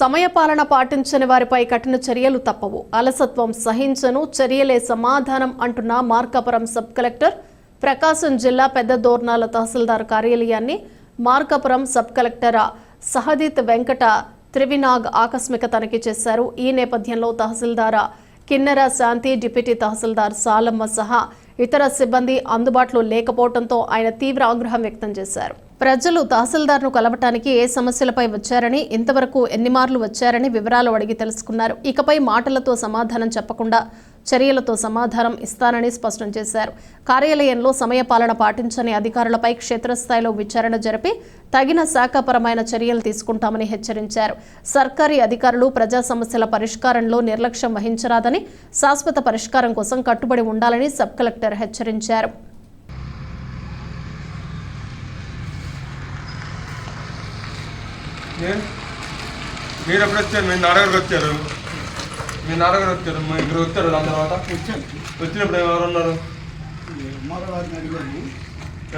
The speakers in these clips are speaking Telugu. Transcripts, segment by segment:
సమయపాలన పాటించని వారిపై కఠిన చర్యలు తప్పవు. అలసత్వం సహించను చర్యలే సమాధానం అంటున్న మార్కాపురం సబ్ కలెక్టర్. ప్రకాశం జిల్లా పెద్ద దోర్నాల తహసీల్దార్ కార్యాలయాన్ని మార్కాపురం సబ్ కలెక్టర్ సహదీత్ వెంకట త్రివినాగ్ ఆకస్మిక తనిఖీ చేశారు. ఈ నేపథ్యంలో తహసీల్దార్ కిన్నెర శాంతి డిప్యూటీ తహసీల్దార్ సాలమ్మ సహా ఇతర సిబ్బంది అందుబాటులో లేకపోవడంతో ఆయన తీవ్ర ఆగ్రహం వ్యక్తం చేశారు. ప్రజలు తహసీల్దార్ను కలవటానికి ఏ సమస్యలపై వచ్చారని ఇంతవరకు ఎన్ని మార్లు వచ్చారని వివరాలు అడిగి తెలుసుకున్నారు. ఇకపై మాటలతో సమాధానం చెప్పకుండా చర్యలతో సమాధానం ఇస్తానని స్పష్టం చేశారు. కార్యాలయంలో సమయపాలన పాటించని అధికారులపై క్షేత్రస్థాయిలో విచారణ జరిపి తగిన శాఖపరమైన చర్యలు తీసుకుంటామని హెచ్చరించారు. సర్కారీ అధికారులు ప్రజా సమస్యల పరిష్కారంలో నిర్లక్ష్యం వహించరాదని శాశ్వత పరిష్కారం కోసం కట్టుబడి ఉండాలని సబ్ కలెక్టర్ హెచ్చరించారు. మీరు ఎప్పుడు వచ్చారు మీ నాడగారికి వచ్చారు. మీ నాన్నగారు వచ్చారు మా ఇక్కడ వచ్చారు దాని తర్వాత? వచ్చాను. వచ్చినప్పుడు ఎవరు ఉన్నారు? మరో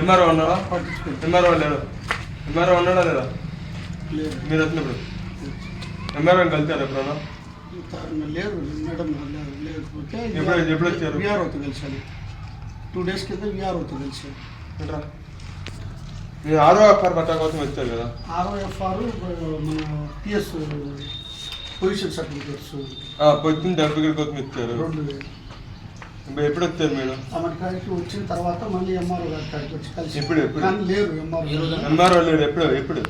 ఎంఆర్ఓ ఉన్నారా? పట్టించుకోండి ఎంఆర్ఓ లేడు ఎంఆర్ఓ ఉన్నాడా లేదా? లేదు. మీరు వచ్చినప్పుడు? ఎంఆర్ఓ కలిసారు ఎప్పుడన్నా? లేరు. మేడం లేకపోతే ఎప్పుడు- ఎప్పుడు వచ్చారు? విఆర్ఓతో కలిసాను టూ డేస్ కింద విఆర్ఓతో కలిసాను ఏంట్రా? మీరు ఆరో ఎఫ్ఆర్ పట్టా కోసం వచ్చారు కదా? ఆర్ఓఎఫ్ఆర్ మన పిఎస్ పొజిషన్ సర్టిఫికేట్స్ ఆ, పొద్దున్న డబ్బుల కోసం ఇచ్చారు. రెండు వేలు. ఇప్పుడు ఎప్పుడు వచ్చారు మీరు ఆమె కాడికి వచ్చిన తర్వాత మళ్ళీ ఎంఆర్ఓ గారి కాడికి వచ్చి కలిసి ఎప్పుడు- ఎప్పుడు? కానీ లేరు ఎంఆర్ఓ ఎంఆర్ఓ లేడు ఎప్పుడు ఎప్పుడు?